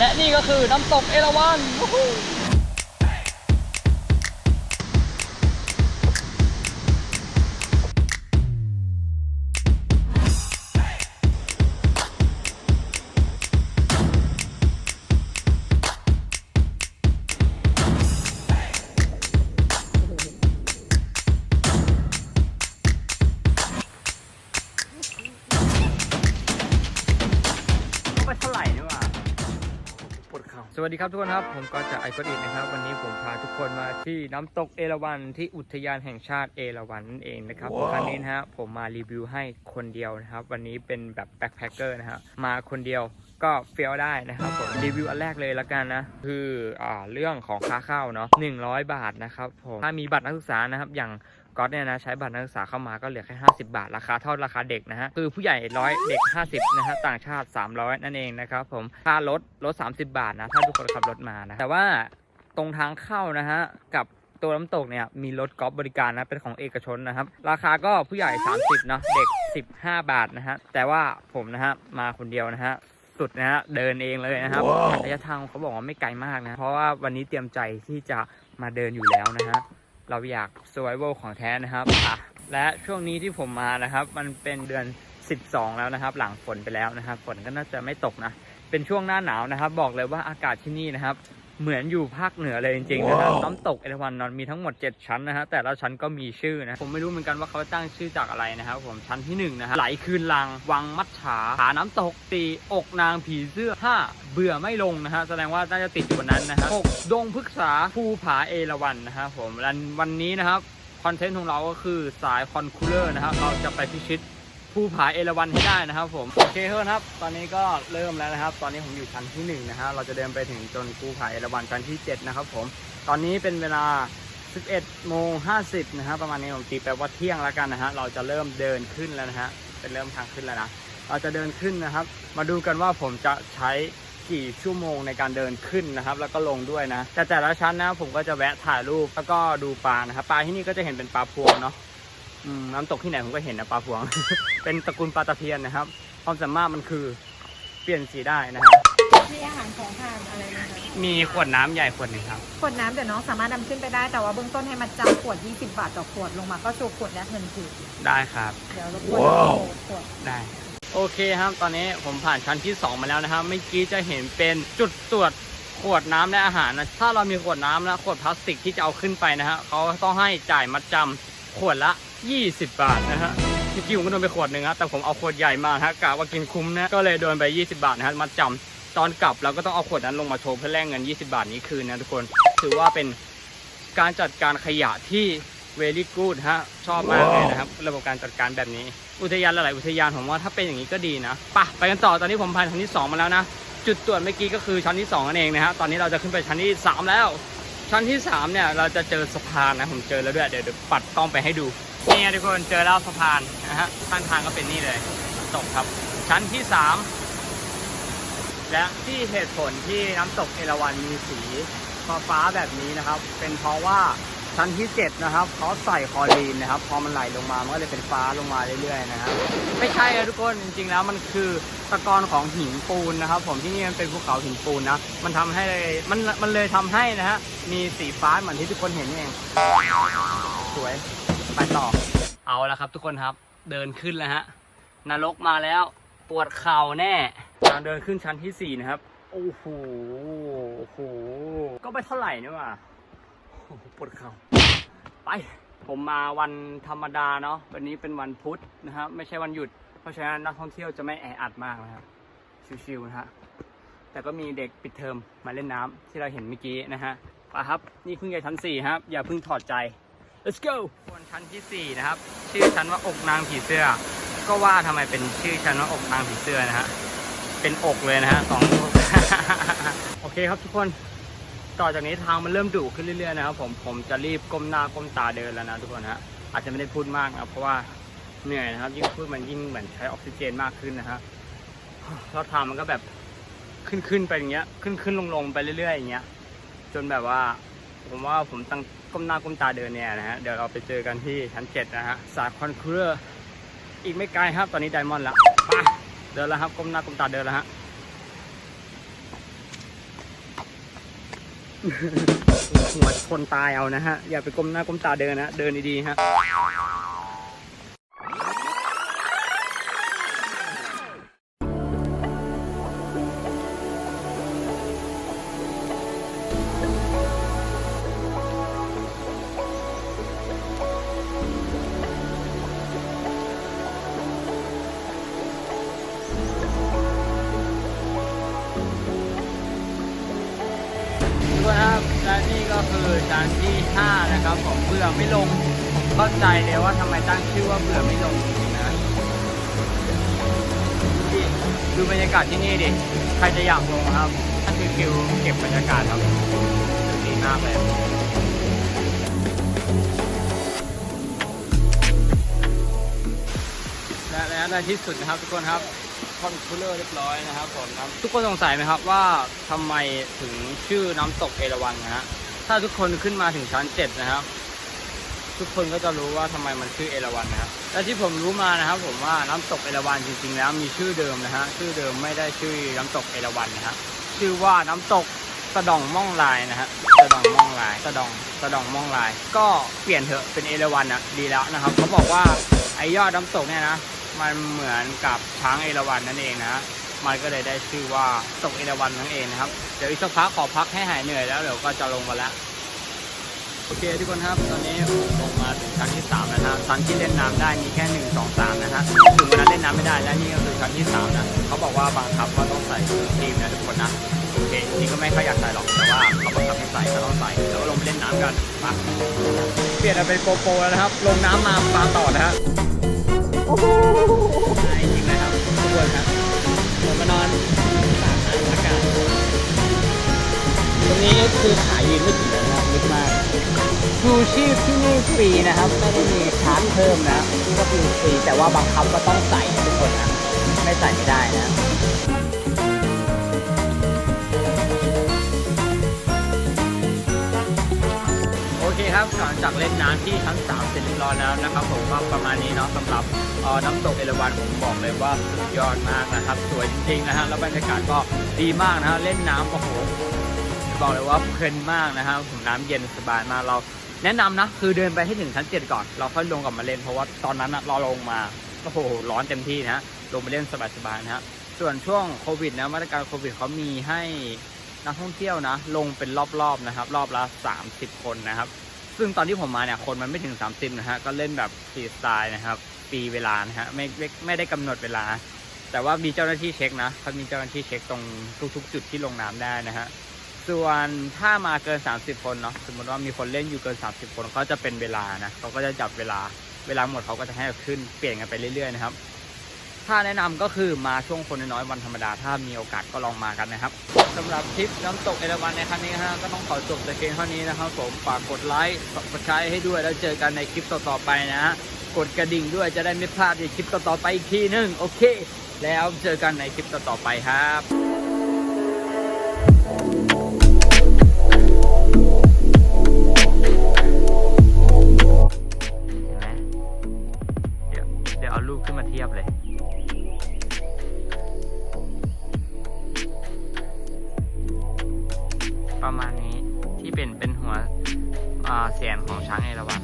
และนี่ก็คือน้ำตกเอราวัณ วดเข่าสวัสดีครับทุกคนครับ ผมก็จะไอคอนอินนะครับ วันนี้ผมพาทุกคนมาที่น้ำตกเอราวัณที่อุทยานแห่งชาติเอราวัณนั่นเองนะครับครั้งนี้นะฮะผมมารีวิวให้คนเดียวนะครับ วันนี้เป็นแบบแบ็คแพคเกอร์นะฮะมาคนเดียว ก็เฟี้ยวได้นะครับผมรีวิวอันแรกเลยละกันนะคืออ่าเรื่องของค่าเข้าเนาะ100 บาทนะครับผมถ้ามีบัตรนักศึกษานะครับอย่างก๊อตเนี่ยนะใช้บัตรนักศึกษาเข้ามาก็เหลือแค่ 50 บาท ราคาเท่าราคาเด็กนะฮะคือผู้ใหญ่ร้อยเด็ก 50นะฮะต่างชาติ 300 นั่นเองนะครับผมค่ารถรถ30 บาทนะถ้าทุกคนขับรถมานะแต่ว่าตรงทางเข้านะฮะกับตัวน้ำตกเนี่ยมีรถกอล์ฟบริการนะเป็นของเอกชนนะครับ ราคาก็ผู้ใหญ่ 30 เนาะเด็ก 15 บาทนะฮะแต่ว่าผมนะฮะมาคนเดียวนะฮะ สุดนะฮะเดินเองเลยนะครับระยะทางเขาบอกว่าไม่ไกลมากนะ เพราะว่าวันนี้เตรียมใจที่จะมาเดินอยู่แล้วนะฮะเราอยาก survival ของแท้นะครับอะและช่วงนี้ที่ผมมานะครับ มันเป็นเดือน 12 แล้วนะครับ หลังฝนไปแล้วนะครับ ฝนก็น่าจะไม่ตกนะ เป็นช่วงหน้าหนาวนะครับ บอกเลยว่าอากาศที่นี่นะครับ เหมือนอยู่ภาคเหนือเลยจริงๆนะครับน้ำตกเอราวัณนอนมีทั้งหมด 7 ชั้นนะฮะแต่ละชั้นก็มีชื่อนะผมไม่รู้เหมือนกันว่าเขาตั้งชื่อจากอะไรนะครับผมชั้นที่1นะฮะไหลคืนลัง วังมัดฉาผาน้ำตกตีอกนางผีเสื้อ5เบื่อไม่ลงนะฮะแสดงว่าน่าจะติดอยู่บนนั้นนะฮะ6ดงพฤกษาภูผาเอราวัณนะครับผมและวันนี้นะครับคอนเทนต์ของเราก็คือสายคอนคูลเลอร์นะครับเราจะไปพิชิต ภูผาเอราวัณให้ได้นะครับผมโอเคเพื่อนครับ ตอนนี้ก็เริ่มแล้วนะครับ ตอนนี้ผมอยู่ชั้นที่1นะฮะเราจะเดินไปถึงจนภูผาเอราวัณชั้นที่ 7 นะครับผม ตอนนี้เป็นเวลา 11โมง50นะฮะประมาณนี้ผมตีแปลว่าเที่ยงแล้วกันนะฮะเราจะเริ่มเดินขึ้นแล้วนะฮะเป็นเริ่มทางขึ้นแล้วนะเราจะเดินขึ้นนะครับ มาดูกันว่าผมจะใช้กี่ชั่วโมงในการเดินขึ้นนะครับ แล้วก็ลงด้วยนะแต่แต่ละชั้นนะผมก็จะแวะถ่ายรูปแล้วก็ดูปลานะครับปลาที่นี่ก็จะเห็นเป็นปลาพวงเนาะ น้ำตกที่ไหนผมก็เห็นนะปลาพวง เป็นตระกูลปลาตะเพียนนะครับ ความสามารถมันคือเปลี่ยนสีได้นะครับมีอาหารของทานอะไรไหมคะมีขวดน้ำใหญ่ขวดหนึ่งครับ ขวดน้ำเดี๋ยวน้องสามารถนำขึ้นไปได้ แต่ว่าเบื้องต้นให้มาจำขวด 20 บาทต่อขวดลงมาก็โชว์ขวดและเงินคืนได้ครับ เดี๋ยวรบกวนโชว์ขวด ได้ โอเคครับ ตอนนี้ผมผ่านชั้นที่ 2 มาแล้วนะครับเมื่อกี้จะเห็นเป็นจุดตรวจขวดน้ำและอาหารนะถ้าเรามีขวดน้ำและขวดพลาสติกที่จะเอาขึ้นไปนะฮะเขาต้องให้จ่ายมัดจำ ขวดละ 20 บาทนะฮะเมื่อกี้ผมก็โดนไปขวดหนึ่งครับแต่ผมเอาขวดใหญ่มาฮะกะว่ากินคุ้มนะ ก็เลยโดนไป 20 บาทนะฮะมัดจำตอนกลับเราก็ต้องเอาขวดนั้นลงมาโชว์เพื่อแลกเงิน 20 บาทนี้คืนนะทุกคน ถือว่าเป็นการจัดการขยะที่ very good ฮะ ชอบมากเลยนะครับ ระบบการจัดการแบบนี้ อุทยานหลาย ๆ อุทยานผมว่าถ้าเป็นอย่างนี้ก็ดีนะไปะไปกันต่อตอนนี้ผมผ่านชั้นที่ 2 มาแล้วนะ จุดตรวจเมื่อกี้ก็คือชั้นที่2นั่นเองนะฮะตอนนี้เราจะขึ้นไปชั้นที่ 3 แล้ว ชั้นที่3เนี่ยเราจะเจอสะพานนะผมเจอแล้วด้วยเดี๋ยวเดี๋ยวปัดกล้องไปให้ดูนี่ทุกคนเจอแล้วสะพานนะฮะข้างทางก็เป็นนี่เลยตกครับ ชั้นที่ 3 และที่เหตุผลที่น้ำตกเอราวัณมีสีฟ้าฟ้าแบบนี้นะครับ เป็นเพราะว่า ชั้นที่ 7 นะครับเขาใส่คอรีนนะครับ พอมันไหลลงมา มันก็เลยเป็นฟ้าลงมาเรื่อยๆนะครับไม่ใช่นะทุกคนจริงๆแล้วมันคือตะกอนของหินปูนนะครับ ผมที่นี่มันเป็นภูเขาหินปูนนะมันทำให้มันมันเลยทำให้นะฮะมีสีฟ้าเหมือนที่ทุกคนเห็นเองสวยไปต่อเอาละครับ ทุกคนครับเดินขึ้นแล้วฮะนรกมาแล้วปวดเข่าแน่เรเดินขึ้นชั้นที่สี่นะครับโอ้โหโอ้โหก็ไม่เท่าไหร่นี่ว่า ปวดเข่าไป ผมมาวันธรรมดาเนาะวันนี้เป็นวันพุธนะครับไม่ใช่วันหยุด เพราะฉะนั้นนักท่องเที่ยวจะไม่แออัดมากนะครับชิวๆนะฮะแต่ก็มีเด็กปิดเทอมมาเล่นน้ำที่เราเห็นเมื่อกี้นะฮะไปครับนี่เพิ่งจะชั้นสี่ครับ อย่าเพิ่งถอดใจ let's go บนชั้นที่สี่นะครับ ชื่อชั้นว่าอกนางผีเสื้อ ก็ว่าทำไมเป็นชื่อชั้นว่าอกนางผีเสื้อนะฮะเป็นอกเลยนะฮะสองอกโอเคครับทุกคน ต่อจากนี้ทางมันเริ่มดุขึ้นเรื่อยๆนะครับผมผมจะรีบก้มหน้าก้มตาเดินแล้วนะทุกคนฮะอาจจะไม่ได้พูดมากนะเพราะว่าเหนื่อยนะครับ ยิ่งพูดมันยิ่งเหมือนใช้ออกซิเจนมากขึ้นนะฮะแล้วทางมันก็แบบขึ้นขึ้นไปอย่างเงี้ย ขึ้นขึ้นลงลงไปเรื่อยๆอย่างเงี้ย จนแบบว่า ผมว่าผมตั้งก้มหน้าก้มตาเดินเนี่ยนะฮะเดี๋ยวเราไปเจอกันที่ชั้นเจ็ดนะฮะสาคอนคูเลอร์อีกไม่ไกลครับ ตอนนี้ไดมอนด์ละไปเดินแล้วครับก้มหน้าก้มตาเดินแล้วฮะ หัวคนตายเอานะฮะ อย่าไปก้มหน้าก้มตาเดินนะ เดินดีๆฮะ จานที่ 5 นะครับของเบื่อไม่ลงผมเข้าใจเลยว่าทำไมตั้งชื่อว่าเบื่อไม่ลงนะนี่ดูบรรยากาศที่นี่ดิ ใครจะอยากลงครับนั่นคือคิวเก็บบรรยากาศครับดีมากเลยและและในที่สุดนะครับทุกคนครับคอนคูลเลอร์เรียบร้อยนะครับผมครับทุกคนสงสัยไหมครับว่าทำไมถึงชื่อน้ำตกเอราวัณนะฮะ ถ้าทุกคนขึ้นมาถึงชั้นเจ็ดนะครับ ทุกคนก็จะรู้ว่าทำไมมันชื่อเอราวัณนะครับและที่ผมรู้มานะครับ ผมว่าน้ำตกเอราวัณจริง ๆ แล้วมีชื่อเดิมนะฮะชื่อเดิมไม่ได้ชื่อน้ำตกเอราวัณนะฮะชื่อว่าน้ำตกสะดองม่องลายนะฮะสะดองม่องลายสะดองสะดองม่องลาย ก็เปลี่ยนเถอะเป็นเอราวัณอะดีแล้วนะครับเขาบอกว่าไอยอดน้ำตกเนี่ยนะมันเหมือนกับช้างเอราวัณนั่นเองนะ มันก็เลยได้ชื่อว่าตกเอราวัณนั่นเองนะครับ เดี๋ยวอีกสักพักขอพักให้หายเหนื่อยแล้วเดี๋ยวก็จะลงมาแล้วโอเคทุกคนครับ ตอนนี้ผมลงมาถึงชั้นที่3แล้วนะฮะชั้นที่เล่นน้ำได้มีแค่1 2 3นะฮะถึงวันนั้นเล่นน้ำไม่ได้และนี่ก็คือชั้นที่3นะเขาบอกว่าบังคับว่าต้องใส่ชุดทีมนะทุกคนนะโอเคนี่ก็ไม่ค่อยอยากใส่หรอกแต่ว่าเขาบังคับให้ใส่ก็ต้องใส่แล้วก็ลงไปเล่นน้ำกันมาเปลี่ยนมาเป็นโกโปรแล้วนะครับ ลงน้ำมาปลาต่อนะฮะใช่จริงเลย คือขายยืนไม่ถึงนะครับลึกมากชูชีพที่นี่ฟรีนะครับ ไม่ได้มีชาร์จเพิ่มนะนี่ก็คือฟรีแต่ว่าบังคับก็ต้องใส่ทุกคนนะไม่ใส่ไม่ได้นะโอเคครับหลังจากเล่นน้ำที่ชั้น3เสร็จเรียบร้อยแล้วนะครับ ผมก็ประมาณนี้เนาะสำหรับน้ำตกเอราวัณผมบอกเลยว่าสุดยอดมากนะครับ สวยจริงๆนะฮะแล้วบรรยากาศก็ดีมากนะฮะเล่นน้ำโอ้โห บอกเลยว่าเพลินมากนะฮะผมน้ำเย็นสบายมากเรา แนะนำนะ คือเดินไปให้ถึงชั้น7ก่อน เราค่อยลงกลับมาเล่นเพราะว่าตอนนั้นเราลงมาโอ้โหร้อนเต็มที่นะลงไปเล่นสบายๆนะฮะส่วนช่วงโควิดนะมาตรการโควิดเขามีให้นักท่องเที่ยวนะ ลงเป็นรอบๆนะครับ รอบละ 30 คนนะครับ ซึ่งตอนที่ผมมาเนี่ยคนมันไม่ถึง 30นะฮะก็เล่นแบบฟรีสไตล์นะครับปีเวลานะฮะไม่ไม่ไม่ได้กำหนดเวลา แต่ว่ามีเจ้าหน้าที่เช็คนะเขามีเจ้าหน้าที่เช็คตรงทุกๆ จุดที่ลงน้ำได้นะฮะ ส่วนถ้ามาเกิน 30 คนเนาะสมมติว่ามีคนเล่นอยู่เกิน 30 คนเขาจะเป็นเวลานะเขาก็จะจับเวลาเวลาหมดเขาก็จะให้ขึ้นเปลี่ยนกันไปเรื่อยๆนะครับ ถ้าแนะนำก็คือมาช่วงคนน้อยๆวันธรรมดา ถ้ามีโอกาสก็ลองมากันนะครับสำหรับทริปน้ำตกเอราวัณในครั้งนี้ฮะก็ต้องขอจบแต่เพียงเท่านี้นะครับผมฝากกดไลค์กดแชร์ให้ด้วยแล้วเจอกันในคลิปต่อๆไปนะฮะกดกระดิ่งด้วยจะได้ไม่พลาดในคลิปต่อๆไปอีกทีนึงโอเค แล้วเจอกันในคลิปต่อๆไปครับ ขึ้นมาเทียบเลย ประมาณนี้ที่เป็นเป็นหัวอ่าเสียนของช้างเอราวัณ